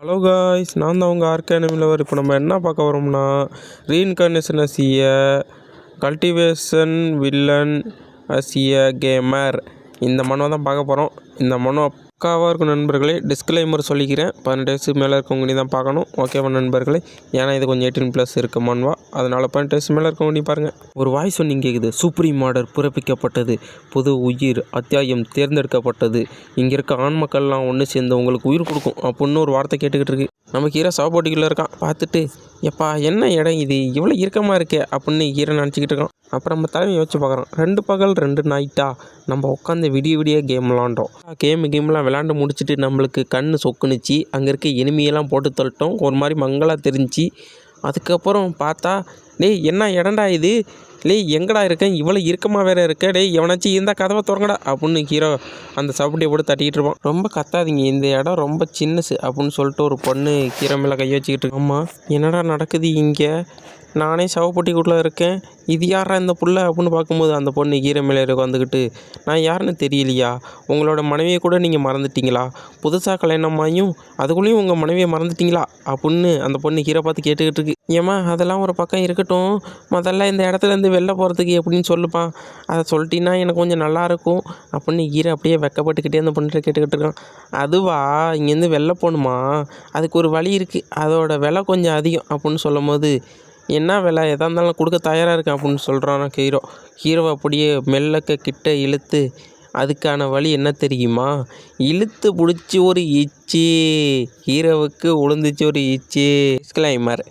Hello guys நான் தான் உங்கள் ஆர்கே இப்போ நம்ம என்ன பார்க்க வரோம்னா ரீஇன்கார்னேஷன் அசிய கல்டிவேஷன் வில்லன் அசிய கேமர் இந்த மனுவை தான் பார்க்க போகிறோம் இந்த மனோ பக்காவாக இருக்கும் நண்பர்களே. டிஸ்க்ளைமர் சொல்லிக்கிறேன். பன்னெண்டு வயசுக்கு மேலே இருக்கவங்க தான் பார்க்கணும். ஓகேவா நண்பர்களே? ஏன்னா இது கொஞ்சம் எயிட்டீன் ப்ளஸ் இருக்க மனுவா. அதனால் பதினெட்டு வயசு மேலே இருக்கவங்க பாருங்கள் ஒரு வாய்ஸ் ஒன்று கேட்குது சுப்ரீம் ஆர்டர் பிறப்பிக்கப்பட்டது. புது உயிர் அத்தியாயம் தேர்ந்தெடுக்கப்பட்டது. இங்கே இருக்க ஆண் மக்கள்லாம் ஒன்று சேர்ந்து உங்களுக்கு உயிர் கொடுக்கும். அப்படின்னு ஒரு வார்த்தை கேட்டுக்கிட்டு இருக்கு. நம்ம ஹீரோ சவப்போட்டிக்குள்ளே இருக்கான். பார்த்துட்டு எப்பா என்ன இடம் இது? இவ்வளோ இறுக்கமாக இருக்கே அப்படின்னு ஹீரோ நினச்சிக்கிட்டு இருக்கான். அப்புறம் நம்ம தலைமை யோசிச்சு பார்க்குறோம் ரெண்டு பகல் ரெண்டு நைட்டா நம்ம உட்காந்து விடிய விடிய கேம் விளாண்டோம் கேம் கேம்லாம் விளாண்டு முடிச்சுட்டு நம்மளுக்கு கண் சொக்குனுச்சு. அங்கே இருக்க எனிமியெல்லாம் போட்டு தள்ளிட்டோம். ஒரு மாதிரி மங்கலாக தெரிஞ்சு அதுக்கப்புறம் பார்த்தா டேய் என்ன இடம்டா இது? லே எங்கடா இருக்கேன்? இவ்வளோ இருக்கமாக வேற இருக்க. டே எவனாச்சும் இந்த கதவை திறங்கடா அப்படின்னு ஹீரோ அந்த சப்பட்டியை போட்டு தட்டிக்கிட்டு இருப்பான். ரொம்ப கத்தாதீங்க இந்த இடம் ரொம்ப சின்னசு அப்படின்னு சொல்லிட்டு ஒரு பொண்ணு கீரை மேலே கை வச்சுக்கிட்டு இருக்கு. என்னடா நடக்குது இங்கே? நானே சவப்பட்டிக்குள்ளே இருக்கேன். இது யாரா இந்த புள்ள அப்படின்னு பார்க்கும்போது அந்த பொண்ணு கீரை மேலே வந்துக்கிட்டு நான் யாருன்னு தெரியலையா? உங்களோட மனைவியை கூட நீங்கள் மறந்துட்டீங்களா? புதுசாக கல்யாணமாயும் அதுக்குள்ளேயும் உங்கள் மனைவியை மறந்துட்டீங்களா? அப்படின்னு அந்த பொண்ணு ஹீரோ பார்த்து கேட்டுக்கிட்டு இருக்கு. ஏம்மா அதெல்லாம் ஒரு பக்கம் இருக்கட்டும். முதல்ல இந்த இடத்துல இருந்து வெளில போகிறதுக்கு எப்படின்னு சொல்லுப்பான் அதை சொல்லிட்டீங்கன்னா எனக்கு கொஞ்சம் நல்லா இருக்கும் அப்படின்னு கீரை அப்படியே வெக்கப்பட்டுக்கிட்டே அந்த பொண்ணுகிட்ட கேட்டுக்கிட்டு இருக்கான். அதுவா? இங்கேருந்து வெளில போகணுமா? அதுக்கு ஒரு வழி இருக்குது அதோட விலை கொஞ்சம் அதிகம் அப்படின்னு சொல்லும் போது என்ன விலை எதாக இருந்தாலும் கொடுக்க தயாராக இருக்கேன் அப்படின்னு சொல்கிறான் ஹீரோ. ஹீரோவை அப்படியே மெல்லக்க கிட்ட இழுத்து அதுக்கான வழி என்ன தெரியுமா? இழுத்து பிடிச்சி ஒரு இச்சி. ஹீரோவுக்கு உளுந்துச்சு ஒரு இச்சி. டிஸ்க்ளைமர்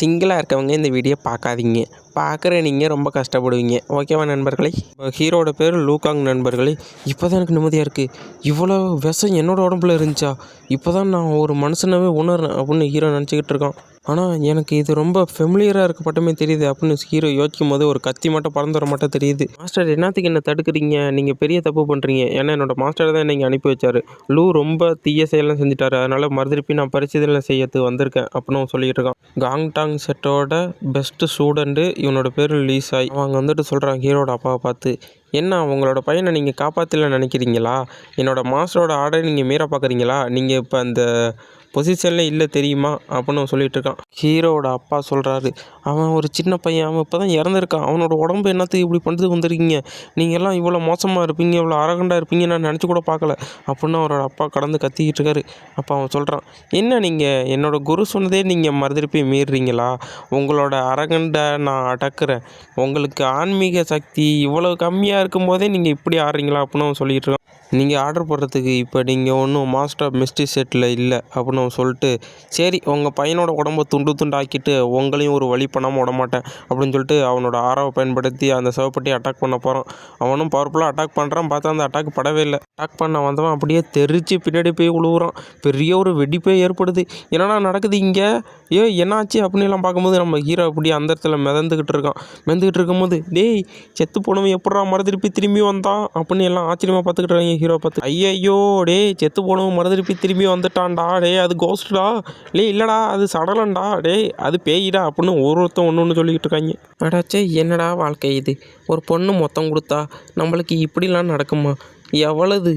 சிங்கிளாக இருக்கவங்க இந்த வீடியோ பார்க்காதீங்க. பார்க்குற நீங்கள் ரொம்ப கஷ்டப்படுவீங்க. ஓகேவா நண்பர்களே? ஹீரோட பேர் லூகாங் நண்பர்களே. இப்போ தான் எனக்கு நிம்மதியாக இருக்குது இவ்வளோ விஷம் என்னோட உடம்புல இருந்துச்சா? இப்போ தான் நான் ஒரு மனுஷனாவே உணர்றேன் அப்படின்னு ஹீரோ நினச்சிக்கிட்டு இருக்கான். ஆனால் எனக்கு இது ரொம்ப ஃபெமிலியராக இருக்க மட்டுமே தெரியுது அப்படின்னு ஹீரோ யோசிக்கும் போது ஒரு கத்தி மட்டும் பறந்து வர மட்டும் தெரியுது. மாஸ்டர் என்னத்துக்கு என்ன தடுக்கிறீங்க? நீங்கள் பெரிய தப்பு பண்ணுறீங்க ஏன்னா என்னோட மாஸ்டர் தான் நீங்கள் அனுப்பி வச்சார். லூ ரொம்ப தீய செயலாம் செஞ்சுட்டாரு. அதனால் மறுதிருப்பி நான் பரிசீலனை செய்யறதுக்கு வந்திருக்கேன் அப்படின்னு சொல்லிட்டு இருக்கான். காங்டாங் செட்டோட பெஸ்ட் ஸ்டூடெண்ட்டு இவனோட பேர் லீசாய். அவங்க வந்துட்டு சொல்கிறான் ஹீரோட அப்பாவை பார்த்து என்ன உங்களோட பையனை நீங்கள் காப்பாற்றல நினைக்கிறீங்களா? என்னோடய மாஸ்டரோட ஆர்டரை நீங்கள் மீற பார்க்குறீங்களா? நீங்கள் இப்போ அந்த பொசிஷனில் இல்லை தெரியுமா? அப்படின்னு சொல்லிட்டு இருக்கான். ஹீரோவோட அப்பா சொல்கிறாரு அவன் ஒரு சின்ன பையன் அவன் இப்போ தான் இறந்துருக்கான். அவனோட உடம்பு என்னத்துக்கு இப்படி பண்ணுறதுக்கு வந்திருக்கீங்க? நீங்கள் எல்லாம் இவ்வளோ மோசமாக இருப்பீங்க இவ்வளோ அரகண்டாக இருப்பீங்க நான் நினச்சி கூட பார்க்கல. அப்படின்னு அவரோட அப்பா கடந்து கத்திக்கிட்டு இருக்காரு. அப்போ அவன் சொல்கிறான் என்ன நீங்கள் என்னோட குரு சொன்னதே நீங்கள் மறுதிருப்பி மீறுறீங்களா உங்களோட அரகண்டை நான் அடக்குறேன். உங்களுக்கு ஆன்மீக சக்தி இவ்வளோ கம்மியாக இருக்கும்போதே நீங்கள் இப்படி ஆடுறீங்களா? அப்படின்னு அவன் சொல்லிட்டு இருக்கான். நீங்கள் ஆர்டர் போடுறதுக்கு இப்போ நீங்கள் ஒன்றும் மாஸ்டர் மிஸ்ட்ரி செட்டில் இல்லை அப்படின்னு அவன் சொல்லிட்டு சரி உங்கள் பையனோட உடம்ப துண்டு துண்டாக்கிட்டு உங்களையும் ஒரு வழி பண்ணாமல் விட மாட்டேன் அப்படின்னு சொல்லிட்டு அவனோட ஆரவை பயன்படுத்தி அந்த சிவப்பட்டியை அட்டாக் பண்ண போகிறான் அவனும் பவர்ஃபுல்லாக அட்டாக் பண்ணுறான் பார்த்தா அந்த அட்டாக் படவே இல்லை. அட்டாக் பண்ண வந்தவன் அப்படியே தெரிச்சு பின்னாடி போய் உழுவுறான். பெரிய ஒரு வெடிப்பே ஏற்படுது. என்னடா நடக்குது இங்கே? ஐயோ என்னாச்சு? அப்படின்னு எல்லாம் பார்க்கும்போது நம்ம ஹீரோ அப்படியே அந்த இடத்துல மிதந்துக்கிட்டு இருக்கான். மிதந்துக்கிட்டு இருக்கும்போது டேய் செத்து போனவன் எப்படா மறுதிருப்பி திரும்பி வந்தான்? அப்படின்னு எல்லாம் ஆச்சரியமாக பார்த்துக்கிட்டு இருக்காங்க ஹீரோ பார்த்து. ஐயையோ டே செத்து போனவன் மறுதிருப்பி திரும்பி வந்துட்டான்டா. டே அது கோஸ்டா லே இல்லைடா அது சடலண்டா டேய் அது பேயிடா அப்படின்னு ஒரு ஒருத்தன் ஒன்று ஒன்று சொல்லிக்கிட்டு இருக்காங்க. அடாச்சே என்னடா வாழ்க்கை இது? ஒரு பொண்ணு மொத்தம் கொடுத்தா நம்மளுக்கு இப்படிலாம் நடக்குமா? எவ்வளவு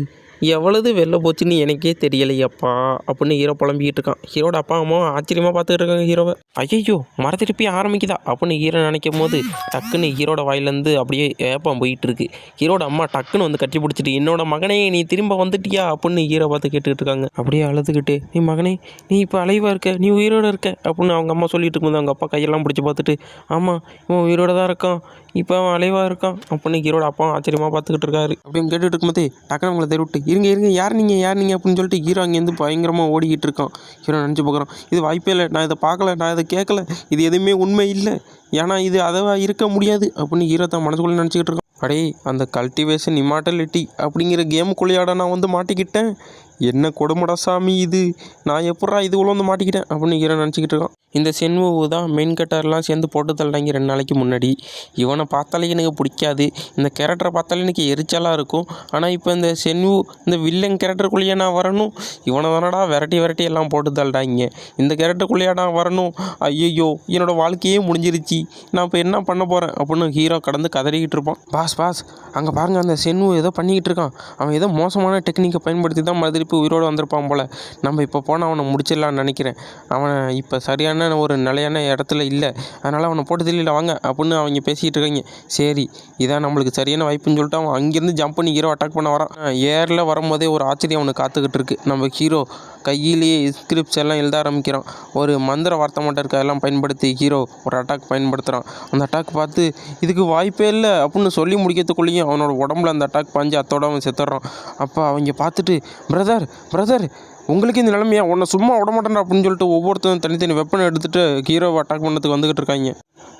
எவ்வளவு வெளில போச்சுன்னு எனக்கே தெரியலையப்பா அப்படின்னு ஹீரோ புலம்பிக்கிட்டு இருக்கான். ஹீரோட அப்பா அம்மா ஆச்சரியமாக பார்த்துட்டு இருக்காங்க ஹீரோவை. ஐயோ மரத்திருப்பி ஆரம்பிக்குதா? அப்படின்னு ஹீரோ நினைக்கும் போது டக்குன்னு ஹீரோட வாயிலேருந்து அப்படியே ஏப்பம் போயிட்டு இருக்கு. ஹீரோட அம்மா டக்குன்னு வந்து கட்டி பிடிச்சிட்டு என்னோட மகனே நீ திரும்ப வந்துட்டியா? அப்படின்னு ஹீரோ பார்த்து கேட்டுக்கிட்டு இருக்காங்க. அப்படியே அழுதுகிட்டு நீ மகனே நீ இப்போ அலைவாக இருக்க? நீ உயிரோட இருக்க? அப்படின்னு அவங்க அம்மா சொல்லிட்டு இருக்கும்போது அவங்க அப்பா கையெல்லாம் பிடிச்சி பார்த்துட்டு ஆமாம் இவன் உயிரோட தான் இருக்கான். இப்போ அவன் அலைவாக இருக்கான். அப்படின்னு ஹீரோட அப்பா ஆச்சரியமாக பார்த்துக்கிட்டு இருக்காரு. அப்படின்னு கேட்டுட்டு இருக்கும்போது டக்குனு அவங்களை தெருவிட்டு இருங்க இருங்க யார் நீங்கள் யார் நீங்கள் அப்படின்னு சொல்லிட்டு ஹீரோ அங்கேருந்து பயங்கரமாக ஓடிக்கிட்டு இருக்கான். ஹீரோ நினச்சி பார்க்குறான். இது வாய்ப்பே இல்லை நான் இதை பார்க்கல நான் இதை கேட்கல இது எதுவுமே உண்மை இல்லை. ஏன்னா இது அதவா இருக்க முடியாது அப்படின்னு ஹீரோ தான் மனசுக்குள்ளே நினச்சிக்கிட்டு இருக்கான். அடே அந்த கல்டிவேஷன் இமாட்டலிட்டி அப்படிங்கிற கேமுக்குள்ளேயாட நான் வந்து மாட்டிக்கிட்டேன். என்ன கொடுமடா சாமி இது? நான் எப்படா இது உள்ள வந்து மாட்டிக்கிட்டேன்? அப்படின்னு ஹீரோ நினச்சிக்கிட்டு இருக்கான். இந்த சென்வு தான் மெயின் கட்டர்லாம் சேர்ந்து போட்டு தள்ளிட்டாங்க ரெண்டு நாளைக்கு முன்னாடி. இவனை பார்த்தாலே எனக்கு பிடிக்காது. இந்த கேரக்டரை பார்த்தாலே எனக்கு எரிச்சலாக இருக்கும். ஆனால் இப்போ இந்த சென்வு இந்த வில்லன் கேரக்டருக்குள்ளேயே நான் வரணும். இவனை தானடா விரட்டி விரட்டி எல்லாம் போட்டு தள்ளாங்க இந்த கேரக்டருக்குள்ளேயே நான் வரணும். ஐயையோ என்னோடய வாழ்க்கையே முடிஞ்சிருச்சு. நான் இப்போ என்ன பண்ண போகிறேன் அப்படின்னு ஹீரோ கடந்து கதறிக்கிட்டு இருப்பான். பாஸ் பாஸ் அங்கே பாருங்கள் அந்த சென்வு ஏதோ பண்ணிக்கிட்டு இருக்கான். அவன் ஏதோ மோசமான டெக்னிக்கை பயன்படுத்தி தான் மறுபடியும் திருப்பி உயிரோடு வந்திருப்பான் போல். நம்ம இப்போ போனால் அவனை முடிச்சிடலான்னு நினைக்கிறேன். அவன் இப்போ சரியான ஒரு நிலையான இடத்துல இல்லை. அதனால் அவனை போட்டு தெரியல வாங்க அப்படின்னு அவங்க பேசிக்கிட்டு இருக்காங்க. சரி இதான் நம்மளுக்கு சரியான வாய்ப்புன்னு சொல்லிட்டு அவன் அங்கேருந்து ஜம்ப் பண்ணி ஹீரோ அட்டாக் பண்ண வரான். ஏரில் வரும்போதே ஒரு ஆச்சரியம் அவனுக்கு காத்துக்கிட்டு இருக்கு. நம்ம ஹீரோ கையிலேயே ஸ்கிரிப்ட்ஸ் எல்லாம் எழுத ஆரம்பிக்கிறான். ஒரு மந்திர வார்த்தை மட்டும் இருக்க எல்லாம் பயன்படுத்தி ஹீரோ ஒரு அட்டாக் பயன்படுத்துகிறான் அந்த அட்டாக் பார்த்து இதுக்கு வாய்ப்பே இல்லை அப்படின்னு சொல்லி முடிக்கிறதுக்குள்ளேயும் அவனோட உடம்புல அந்த அட்டாக் பாஞ்சு அத்தோட அவன் செத்துடுறான். அப்போ அவங்க பார்த்துட்டு பிரதர் பிரதர் உங்களுக்கு இந்த நிலைமையா? உன்னை சும்மா விட மாட்டேன் அப்படின்னு சொல்லிட்டு ஒவ்வொருத்தரும் தனித்தனி வெப்பனை எடுத்துகிட்டு ஹீரோவை அட்டாக் பண்ணதுக்கு வந்துக்கிட்டு இருக்காங்க.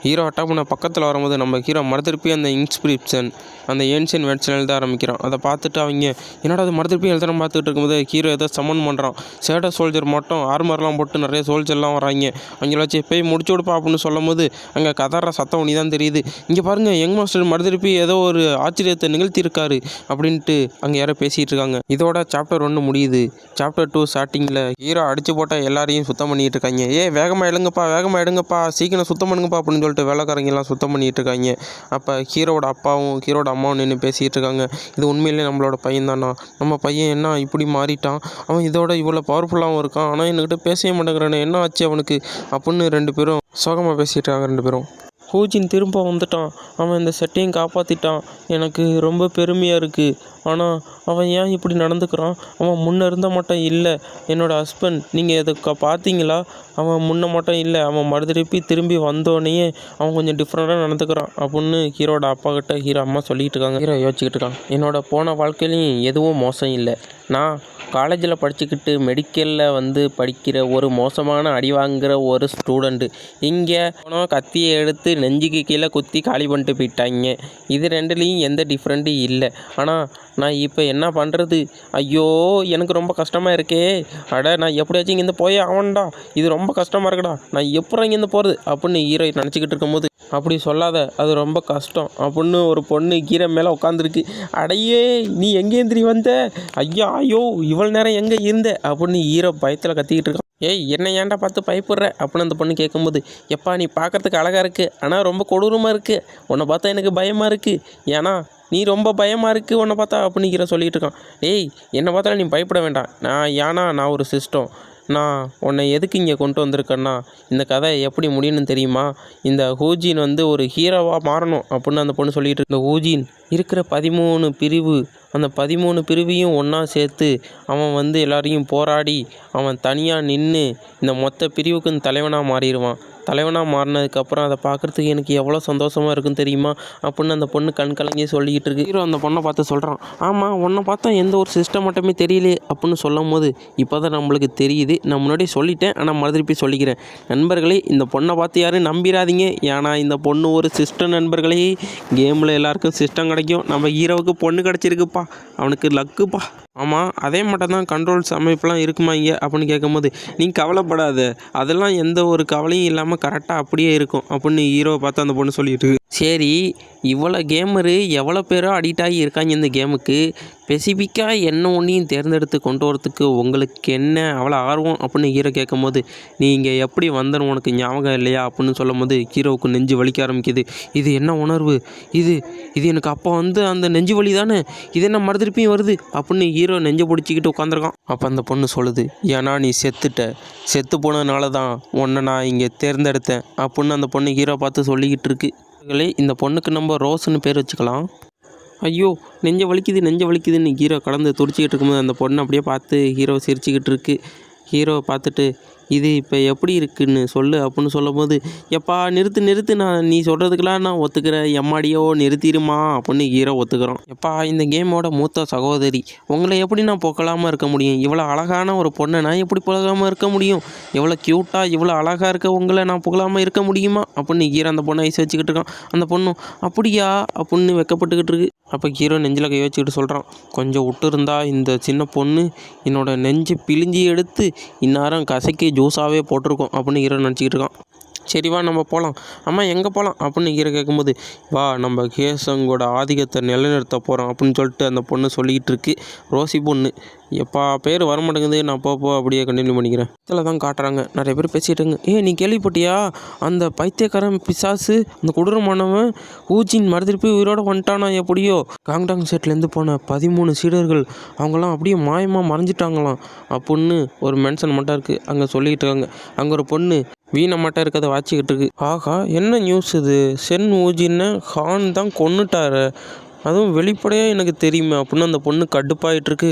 ஹீரோ அட்டாக் பண்ண பக்கத்தில் வரும்போது நம்ம ஹீரோ மறுதிருப்பி அந்த இன்ஸ்கிரிப்ஷன் அந்த ஏன்ஷியன் வேட்ஸில் எழுத ஆரம்பிக்கிறான். அதை பார்த்துட்டு அவங்க என்னடா அது மறுதிருப்பி எழுதுறேன் பார்த்துட்டு இருக்கும்போது ஹீரோ ஏதோ சமன் பண்ணுறான் சேட சோல்ஜர் மட்டும் ஆர்மர்லாம் போட்டு நிறைய சோல்ஜர்லாம் வராங்க அவங்கள வச்சு போய் முடிச்சு விடுப்பா அப்படின்னு சொல்லும் போது அங்கே கதற சத்தம் ஒனி தான் தெரியுது. இங்கே பாருங்கள் யங் மாஸ்டர் மறுதிருப்பி ஏதோ ஒரு ஆச்சரியத்தை நிகழ்த்தியிருக்காரு அப்படின்ட்டு அங்கே யாரோ பேசிகிட்டு இருக்காங்க. இதோட சாப்டர் ஒன்று முடியுது. சாப்டர் டூ ஸ்டார்டிங்கில் ஹீரோ அடிச்சு போட்டால் எல்லாரையும் சுத்தம் பண்ணிட்டு இருக்காங்க. ஏ வேகமாக எடுங்கப்பா வேகமாக எடுங்கப்பா சீக்கிரம் சுத்தம் பண்ணுங்கப்பா அப்படின்னு சொல்லிட்டு வேலைக்காரங்கெல்லாம் சுத்தம் பண்ணிட்டு இருக்காங்க. அப்போ ஹீரோட அப்பாவும் ஹீரோட அம்மாவும் நின்று பேசிகிட்டு இருக்காங்க. இது உண்மையிலே நம்மளோட பையன் தானா நம்ம பையன் என்ன இப்படி மாறிட்டான்? அவன் இதோட இவ்வளோ பவர்ஃபுல்லாகவும் இருக்கான். ஆனால் என்கிட்ட பேசவே மாட்டேங்கிறானே. என்ன ஆச்சு அவனுக்கு? அப்படின்னு ரெண்டு பேரும் சோகமாக பேசிகிட்டு இருக்காங்க ரெண்டு பேரும். ஹூஜின் திரும்ப வந்துட்டான். அவன் இந்த செட்டையும் காப்பாற்றிட்டான் எனக்கு ரொம்ப பெருமையாக இருக்குது ஆனால் அவன் ஏன் இப்படி நடந்துக்கிறான்? அவன் முன்ன இருந்த மட்டும் இல்லை. என்னோடய ஹஸ்பண்ட் நீங்கள் இதை பார்த்தீங்களா அவன் முன்ன மட்டும் இல்லை. அவன் மறுதிருப்பி திரும்பி வந்தோடனேயே அவன் கொஞ்சம் டிஃப்ரெண்ட்டாக நடந்துக்கிறான். அப்படின்னு ஹீரோட அப்பா கிட்ட ஹீரோ அம்மா சொல்லிகிட்டு இருக்காங்க. ஹீரோ யோசிச்சுக்கிட்டு இருக்கான் என்னோட போன வாழ்க்கையிலையும் எதுவும் மோசம் இல்லை. நான் காலேஜில் படிச்சுக்கிட்டு மெடிக்கலில் வந்து படிக்கிற ஒரு மோசமான அடி வாங்குகிற ஒரு ஸ்டூடெண்ட்டு இங்கே போனோம் கத்தியை எடுத்து நெஞ்சுக்கு கீழே குத்தி காலி பண்ணிட்டு போயிட்டாங்க. இது ரெண்டுலேயும் எந்த டிஃப்ரெண்ட்டும் இல்லை. ஆனால் நான் இப்போ என்ன பண்ணுறது ஐயோ எனக்கு ரொம்ப கஷ்டமாக இருக்கே. அட நான் எப்படியாச்சும் இங்கேருந்து போயே ஆகணும்டா இது ரொம்ப கஷ்டமாக இருக்குடா. நான் எப்பறம் இங்கேருந்து போகிறது அப்படின்னு ஹீரோ நினச்சிக்கிட்டு இருக்கும்போது அப்படி சொல்லாத. அது ரொம்ப கஷ்டம். அப்படின்னு ஒரு பொண்ணு கீரை மேலே உட்காந்துருக்கு அடையே நீ எங்கேந்திரி வந்த? ஐயா ஐயோ இவ்வளோ நேரம் எங்கே இருந்த? அப்படின்னு ஹீரோ பயத்தில் கத்திக்கிட்டு இருக்கான். ஏய் என்ன ஏன்டா பார்த்து பயப்படுற? அப்படின்னு அந்த பொண்ணு கேட்கும்போது எப்பா நீ பார்க்கறதுக்கு அழகாக இருக்கு. ஆனால் ரொம்ப கொடூரமாக இருக்குது உன்னை பார்த்தா எனக்கு பயமாக இருக்குது ஏன்னா நீ ரொம்ப பயமாக இருக்குது உன்னை பார்த்தா அப்படிங்கிற ஹீரோ சொல்லிகிட்டு இருக்கான். ஏய் என்னை பார்த்தா நீ பயப்பட வேண்டாம். நான் ஏன்னா நான் ஒரு சிஸ்டம். நான் உன்னை எதுக்கு இங்கே கொண்டு வந்திருக்கேன்னா இந்த கதை எப்படி முடியும்னு தெரியுமா? இந்த ஹூஜின் வந்து ஒரு ஹீரோவாக மாறணும் அப்படின்னு அந்த பொண்ணு சொல்லிட்டு இருக்கு. ஹூஜின் இருக்கிற பதிமூணு பிரிவு அந்த பதிமூணு பிரிவையும் ஒன்றா சேர்த்து அவன் வந்து எல்லாரையும் போராடி அவன் தனியாக நின்று இந்த மொத்த பிரிவுக்கும் தலைவனாக மாறிடுவான். தலைவனாக மாறினதுக்கப்புறம் அதை பார்க்குறதுக்கு எனக்கு எவ்வளோ சந்தோஷமாக இருக்குன்னு தெரியுமா? அப்படின்னு அந்த பொண்ணு கண் கலங்கி சொல்லிக்கிட்டு இருக்கு. ஹீரோ அந்த பொண்ணை பார்த்து சொல்கிறான் ஆமாம் உன்னை பார்த்தா எந்த ஒரு சிஸ்டம் மட்டுமே தெரியலையே அப்படின்னு சொல்லும் போது இப்போ தான் நம்மளுக்கு தெரியுது. நான் முன்னாடி சொல்லிட்டேன் ஆனால் மறுதிருப்பி சொல்லிக்கிறேன். நண்பர்களே இந்த பொண்ணை பார்த்து யாரும் நம்பிடாதீங்க ஏன்னா இந்த பொண்ணு ஒரு சிஸ்டம் நண்பர்களே. கேமில் எல்லாருக்கும் சிஸ்டம் கிடைக்கும். நம்ம ஹீரோவுக்கு பொண்ணு கிடச்சிருக்குப்பா. அவனுக்கு லக்குப்பா ஆமாம் அதே மட்டும் தான் கண்ட்ரோல்ஸ் அமைப்புலாம் இருக்குமா இங்கே அப்படின்னு கேட்கும்போது நீ கவலைப்படாத. அதெல்லாம் எந்த ஒரு கவலையும் இல்லாமல் கரெக்டாக அப்படியே இருக்கும் அப்படின்னு ஹீரோவை பார்த்து அந்த பொண்ணு சொல்லிட்டு சரி இவ்வளோ கேமரு எவ்வளோ பேரோ அடிக்ட் ஆகி இருக்காங்க இந்த கேமுக்கு ஸ்பெசிஃபிக்காக என்ன ஒன்றையும் தேர்ந்தெடுத்து கொண்டு வரத்துக்கு உங்களுக்கு என்ன அவ்வளோ ஆர்வம்? அப்படின்னு ஹீரோ கேட்கும்போது நீங்கள் எப்படி வந்துடும் உனக்கு ஞாபகம் இல்லையா? அப்படின்னு சொல்லும்போது ஹீரோவுக்கு நெஞ்சு வலிக்க ஆரம்பிக்குது. இது என்ன உணர்வு? இது இது எனக்கு அப்போ வந்து அந்த நெஞ்சு வலி தானே? இது என்ன மறுதிருப்பியும் வருது? அப்படின்னு ஹீரோ நெஞ்சை பிடிச்சிக்கிட்டு உட்காந்துருக்கான் அப்போ அந்த பொண்ணு சொல்லுது ஏன்னா நீ செத்துட்ட. செத்து போனதுனால தான் உன்னை நான் இங்கே தேர்ந்தெடுத்தேன். அப்படின்னு அந்த பொண்ணு ஹீரோ பார்த்து சொல்லிக்கிட்டு இருக்கு. நண்பர்களே, இந்த பொண்ணுக்கு நம்ம ரோஸ்னு பேர் வச்சுக்கலாம். ஐயோ நெஞ்ச வலிக்குது நெஞ்ச வலிக்குதுன்னு ஹீரோ கடந்து துடிச்சிக்கிட்டு இருக்கும்போது அந்த பொண்ணை அப்படியே பார்த்து ஹீரோ சிரிச்சுக்கிட்டு இருக்கு. ஹீரோவை பார்த்துட்டு இது இப்போ எப்படி இருக்குன்னு சொல்லு அப்படின்னு சொல்லும்போது எப்பா நிறுத்து நிறுத்து நான் நீ சொல்கிறதுக்கெல்லாம் நான் ஒத்துக்கிறேன். எம்மாடியோ நிறுத்திடுமா அப்படின்னு ஹீரோ ஒத்துக்கிறோம். எப்பா இந்த கேமோட மூத்த சகோதரி உங்களை எப்படி நான் புகழாமல் இருக்க முடியும்? இவ்வளோ அழகான ஒரு பொண்ணை நான் எப்படி புகழாமல் இருக்க முடியும்? எவ்வளோ க்யூட்டாக இவ்வளோ அழகாக இருக்க உங்களை நான் புகழாமல் இருக்க முடியுமா? அப்படின்னு ஹீரோ அந்த பொண்ணை ஐஸ் வச்சுக்கிட்டு இருக்கான். அந்த பொண்ணும் அப்படியா? அப்படின்னு வெக்கப்பட்டுக்கிட்டு இருக்கு. அப்போ ஹீரோ நெஞ்சில் கை வச்சுக்கிட்டு சொல்கிறான் கொஞ்சம் விட்டு இருந்தால் இந்த சின்ன பொண்ணு என்னோட நெஞ்சு பிழிஞ்சி எடுத்து இந்நேரம் கசக்கி ஜூஸாகவே போட்டிருக்கோம் அப்படின்னு ஹீரோ நினச்சிக்கிட்டு இருக்கான். சரி வா நம்ம போகலாம் அம்மா எங்கே போகலாம் அப்படின்னு கீரை கேட்கும்போது வா நம்ம கேசங்கோட ஆதிக்கத்தை நிலைநிறுத்த போகிறோம் அப்படின்னு சொல்லிட்டு அந்த பொண்ணு சொல்லிக்கிட்டு இருக்கு. ரோசி பொண்ணு. எப்பா பேர் வர மாட்டேங்குது. நான் போ போ அப்படியே கண்டினியூ பண்ணிக்கிறேன். இதில் தான் காட்டுறாங்க. நிறைய பேர் பேசிட்டுங்க ஏ நீ கேள்விப்பட்டியா? அந்த பைத்தியக்காரன் பிசாசு அந்த கொடூரமானவன் ஊச்சின் மறுதிருப்பி உயிரோட வந்துட்டானா எப்படியோ? காங்டாங் செட்லேருந்து போன பதிமூணு சீடர்கள் அவங்களாம் அப்படியே மாயமாக மறைஞ்சிட்டாங்களாம். அப்படின்னு ஒரு மென்ஷன் மட்டும் இருக்குது அங்கே சொல்லிக்கிட்டு இருக்காங்க. அங்கே ஒரு பொண்ணு வீணை மட்டும் இருக்கிறத வாச்சிக்கிட்டு இருக்கு. ஆகா என்ன நியூஸ் இது? சென் ஊஜின்னு ஹான் தான் கொன்னுட்டாரு. அதுவும் வெளிப்படையாக எனக்கு தெரியுமே. அப்படின்னு அந்த பொண்ணு கடுப்பாயிட்டுருக்கு.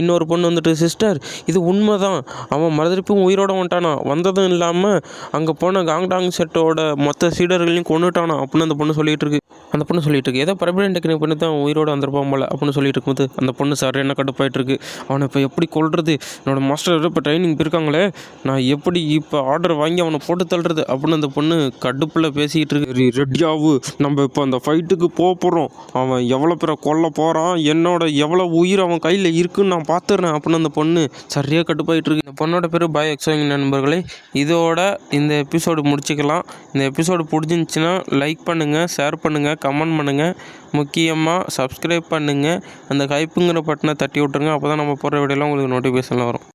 இன்னொரு பொண்ணு வந்துட்டு சிஸ்டர் இது உண்மை தான் அவன் மறுதிருப்பும் உயிரோட வந்துட்டானா? வந்ததும் இல்லாமல் அங்கே போன காங்டாங் செட்டோட மொத்த சீடர்களையும் கொண்டுட்டானா அப்படின்னு அந்த பொண்ணு சொல்லிகிட்டு இருக்கு. அந்த பொண்ணு சொல்லிட்டு இருக்கு. ஏதோ பரபிடன் டெக்னிக் பண்ணி தான் உயிரோட வந்திருப்பான் போல அப்படின்னு சொல்லிட்டு இருக்கும்போது அந்த பொண்ணு சார் என்ன கடுப்பாயிட்டு இருக்கு அவனை இப்போ எப்படி கொள்வது என்னோட மாஸ்டர் இப்போ ட்ரைனிங் போயிருக்காங்களே. நான் எப்படி இப்போ ஆர்டர் வாங்கி அவனை போட்டு தள்ளுறது? அப்படின்னு அந்த பொண்ணு கடுப்பில் பேசிக்கிட்டு இருக்கு. ரெடியாவு நம்ம இப்போ அந்த ஃபைட்டுக்கு போக போகிறோம் அவன் எவ்வளோ பேரை கொல்ல போகிறான் என்னோட எவ்வளோ உயிர் அவன் கையில் இருக்குன்னு நான் பார்த்துறேன் அப்படின்னு அந்த பொண்ணு சரியாக கட்டுப்பாயிட்டு இருக்கு இந்த பொண்ணோட பேர் பாய் எக்ஸோயிங் நண்பர்களே. இதோட இந்த எபிசோடு முடிச்சுக்கலாம். இந்த எபிசோடு பிடிச்சிருந்துச்சின்னா லைக் பண்ணுங்கள் ஷேர் பண்ணுங்கள் கமெண்ட் பண்ணுங்கள் முக்கியமாக சப்ஸ்கிரைப் பண்ணுங்கள் அந்த ஹைப்புங்கிற பட்டனை தட்டி விட்ருங்க அப்போ தான் நம்ம போகிற வீடியோலாம் உங்களுக்கு நோட்டிஃபிகேஷனில் வரும்.